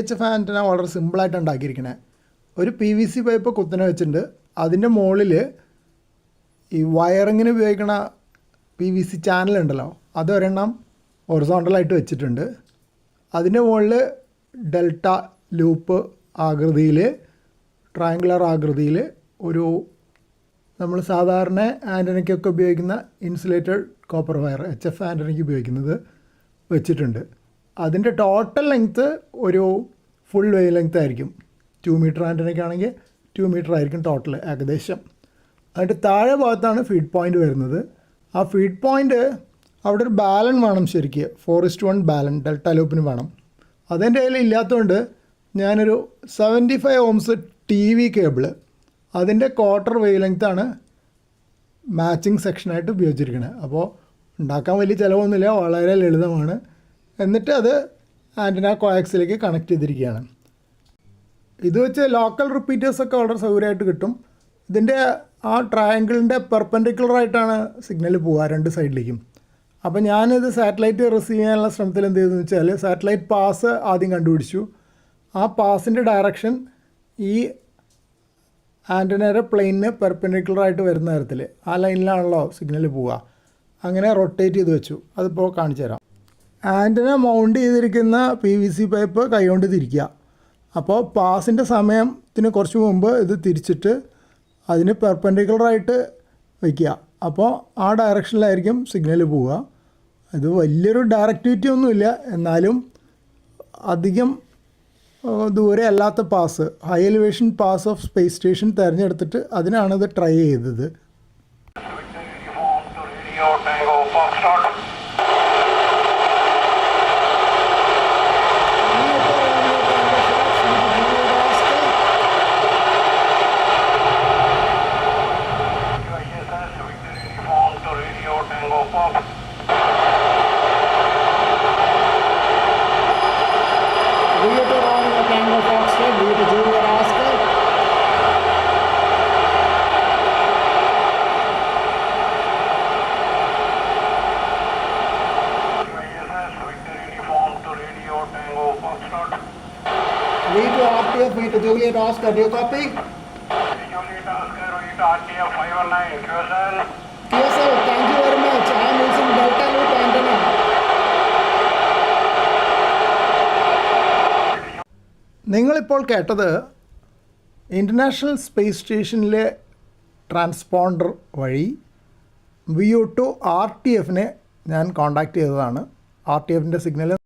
H F ആന്റന വളരെ സിമ്പിളായിട്ട് ഉണ്ടാക്കിയിരിക്കണേ. ഒരു പി വി സി പൈപ്പ് കുത്തനെ വെച്ചിട്ടുണ്ട്. അതിന്റെ മുകളിൽ ഈ വയറിങ്ങിന് ഉപയോഗിക്കണ പി വി സി ചാനൽ ഉണ്ടല്ലോ. അത് ഒരെണ്ണം ഒറിസോണ്ടലായിട്ട് വെച്ചിട്ടുണ്ട്. അതിന്റെ മുകളിൽ ഡെൽറ്റ ലൂപ്പ് ആകൃതിയിൽ ട്രയാങ്കുലർ ആകൃതിയിൽ ഒരു നമ്മൾ സാധാരണ ആന്റനയ്ക്കൊക്കെ ഉപയോഗിക്കുന്ന insulated copper wire H F ആന്റനയ്ക്ക് ഉപയോഗിക്കുന്നത് വെച്ചിട്ടുണ്ട്. അതിന്റെ ടോട്ടൽ ലെങ്ത്ത് ഒരു ഫുൾ വേ ലെങ്ത് ആയിരിക്കും. ടു മീറ്റർ ആന്റനയ്ക്കാണെങ്കിൽ ടു മീറ്റർ ആയിരിക്കും ടോട്ടൽ ഏകദേശം. അതിന്റെ താഴെ ഭാഗത്താണ് ഫീഡ് പോയിന്റ് വരുന്നത്. ആ ഫീഡ് പോയിന്റ് അവിടെ ഒരു ബാലൻ വേണം ശരിക്ക്. ഫോറസ്റ്റ് വൺ ബാലൻ ഡെൽറ്റ ലൂപ്പിന് വേണം. അതെന്റെ കയ്യിൽ ഇല്ലാത്തതുകൊണ്ട് ഞാനൊരു seventy five ohms T V cable അതിന്റെ ക്വാർട്ടർ വേ ലെങ്ത്താണ് മാച്ചിങ് സെക്ഷനായിട്ട് ഉപയോഗിച്ചിരിക്കുന്നത് അപ്പോൾ ഉണ്ടാക്കാൻ വലിയ ചിലവൊന്നുമില്ല വളരെ ലളിതമാണ്. എന്നിട്ട് അത് ആന്റിന കോയാക്സിലേക്ക് കണക്ട് ചെയ്തിരിക്കുകയാണ്. ഇത് വെച്ച് ലോക്കൽ റിപ്പീറ്റേഴ്സൊക്കെ വളരെ സൗകര്യമായിട്ട് കിട്ടും. ഇതിന്റെ ആ ട്രയാങ്കിളിന്റെ പെർപ്പൻഡിക്കുലറായിട്ടാണ് സിഗ്നൽ പോവുക രണ്ട് സൈഡിലേക്കും. അപ്പോൾ ഞാനിത് സാറ്റലൈറ്റ് റിസീവ് ചെയ്യാനുള്ള ശ്രമത്തിൽ എന്ത് ചെയ്തെന്ന് വെച്ചാൽ സാറ്റലൈറ്റ് പാസ് ആദ്യം കണ്ടുപിടിച്ചു. ആ പാസിന്റെ ഡയറക്ഷൻ ഈ ആന്റനയുടെ പ്ലെയിനിന് പെർപ്പൻഡിക്കുലറായിട്ട് വരുന്ന തരത്തിൽ ആ ലൈനിലാണല്ലോ സിഗ്നൽ പോവുക. അങ്ങനെ റൊട്ടേറ്റ് ചെയ്ത് വെച്ചു. അതിപ്പോൾ കാണിച്ചു തരാം. ആന്റന മൗണ്ട് ചെയ്തിരിക്കുന്ന പി വി സി പൈപ്പ് കൈകൊണ്ട് തിരിക്കുക. അപ്പോൾ പാസിന്റെ സമയത്തിന് കുറച്ച് മുമ്പ് ഇത് തിരിച്ചിട്ട് അതിന് പെർപ്പൻഡിക്കുലറായിട്ട് വയ്ക്കുക. അപ്പോൾ ആ ഡയറക്ഷനിലായിരിക്കും സിഗ്നൽ പോവുക. ഇത് വലിയൊരു ഡയറക്ടിവിറ്റി ഒന്നുമില്ല. എന്നാലും അധികം ദൂരെ അല്ലാത്ത pass high elevation pass of space station തിരഞ്ഞെടുത്തിട്ട് അതിനാണ് ഇത് ട്രൈ ചെയ്തത്. Juliet Oscar, do you copy? Juliet Oscar, Juliet RTF 519, QSL. Sir. Thank you നിങ്ങളിപ്പോൾ കേട്ടത് ഇന്റർനാഷണൽ സ്പേസ് സ്റ്റേഷനിലെ ട്രാൻസ്പോണ്ടർ വഴി V O two R T എഫിനെ ഞാൻ കോണ്ടാക്ട് ചെയ്തതാണ്. ആർ ടി എഫിന്റെ സിഗ്നൽ